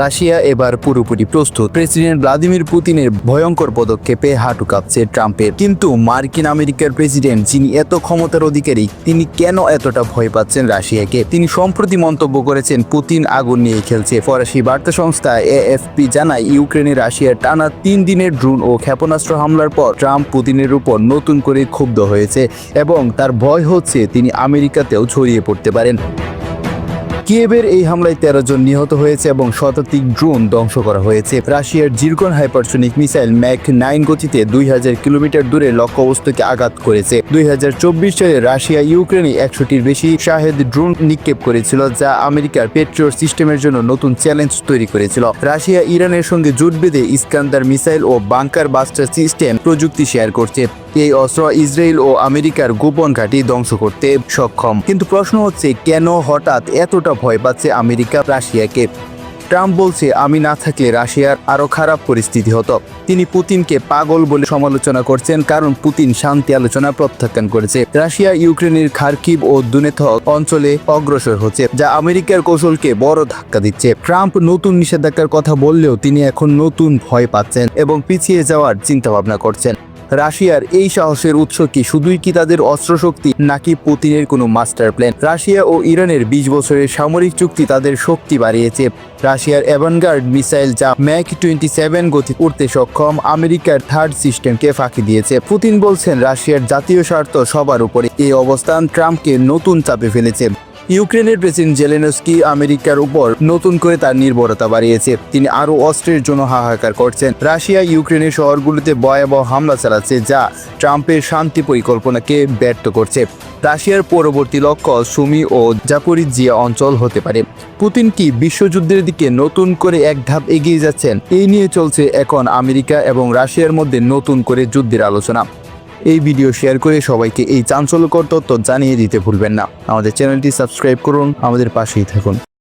Russia এবার পুরোপুরি প্রস্তুত। প্রেসিডেন্ট ভ্লাদিমির পুতিনের ভয়ঙ্কর পদক্ষেপে হাঁটু কাঁপছে ট্রাম্পের। কিন্তু মার্কিন আমেরিকার প্রেসিডেন্ট, যিনি এত ক্ষমতার অধিকারী, তিনি কেন এতটা ভয় পাচ্ছেন রাশিয়াকে? তিনি সম্প্রতি মন্তব্য করেছেন, পুতিন আগুন নিয়ে খেলছে। ফরাসি বার্তা সংস্থা এএফপি জানায়, ইউক্রেনে রাশিয়ার টানা তিন দিনের ড্রোন ও ক্ষেপণাস্ত্র হামলার পর ট্রাম্প পুতিনের উপর নতুন করে ক্ষুব্ধ হয়েছে এবং তার ভয় হচ্ছে তিনি আমেরিকাতেও ছড়িয়ে পড়তে পারেন। কিয়েভের এই হামলায় তেরো জন নিহত হয়েছে এবং শতাধিক ড্রোন ধ্বংস করা হয়েছে। রাশিয়ার Zircon hypersonic missile Mach nine গতিতে দুই হাজার কিলোমিটার দূরে লক্ষ্যবস্তুকে আঘাত করেছে। দুই হাজার চব্বিশ সালে রাশিয়া ইউক্রেনে একশোটির বেশি শাহেদ ড্রোন নিক্ষেপ করেছিল, যা আমেরিকার পেট্রোল সিস্টেমের জন্য নতুন চ্যালেঞ্জ তৈরি করেছিল। রাশিয়া ইরানের সঙ্গে জোট বেঁধে ইস্কান্দার মিসাইল ও বাংকার বাস্টার সিস্টেম প্রযুক্তি শেয়ার করছে। এই অস্ত্র ইসরায়েল ও আমেরিকার গোপন ঘাঁটি ধ্বংস করতে সক্ষম। কিন্তু প্রশ্ন হচ্ছে, কেন হঠাৎ এতটা ভয় পাচ্ছে আমেরিকা, রাশিয়াকে। ট্রাম্প বলছে, আমি না থাকলে রাশিয়ার আরও খারাপ পরিস্থিতি হতো। তিনি পুতিনকে পাগল বলে সমালোচনা করছেন, কারণ পুতিন শান্তি আলোচনা প্রত্যাখ্যান করেছে। রাশিয়া, ইউক্রেনের খার্কিভ ও দুনেথ অঞ্চলে অগ্রসর হচ্ছে, যা আমেরিকার কৌশলকে বড় ধাক্কা দিচ্ছে। ট্রাম্প নতুন নিষেধাজ্ঞার কথা বললেও তিনি এখন নতুন ভয় পাচ্ছেন এবং পিছিয়ে যাওয়ার চিন্তা ভাবনা করছেন। রাশিয়ার এই সাহসের উৎস কি? শুধুই কি তাদের অস্ত্রশক্তি নাকি পুতিনের কোনো মাস্টার প্ল্যান? রাশিয়া ও ইরানের বিশ বছরের সামরিক চুক্তি তাদের শক্তি বাড়িয়েছে। রাশিয়ার অ্যাভানগার্ড মিসাইল যা ম্যাক টোয়েন্টি সেভেন গতি উঠতে সক্ষম আমেরিকার থার্ড সিস্টেমকে ফাঁকি দিয়েছে। পুতিন বলছেন, রাশিয়ার জাতীয় স্বার্থ সবার উপরে। এই অবস্থান ট্রাম্পকে নতুন চাপে ফেলেছে। ইউক্রেনের প্রেসিডেন্ট জেলেনস্কি আমেরিকার উপর নতুন করে তার নির্ভরতা বাড়িয়েছে। তিনি আরও অস্ত্রের জন্য হাহাকার করছেন। রাশিয়া ইউক্রেনের শহরগুলোতে ভয়াবহ হামলা চালাচ্ছে, যা ট্রাম্পের শান্তি পরিকল্পনাকে ব্যর্থ করছে। রাশিয়ার পরবর্তী লক্ষ্য সুমি ও জাপরিজিয়া অঞ্চল হতে পারে। পুতিন কি বিশ্বযুদ্ধের দিকে নতুন করে এক ধাপ এগিয়ে যাচ্ছেন, এই নিয়ে চলছে এখন আমেরিকা এবং রাশিয়ার মধ্যে নতুন করে যুদ্ধের আলোচনা। এই ভিডিও শেয়ার করে সবাইকে এই চাঞ্চল্যকর তথ্য জানিয়ে দিতে ভুলবেন না। আমাদের চ্যানেলটি সাবস্ক্রাইব করুন, আমাদের পাশেই থাকুন।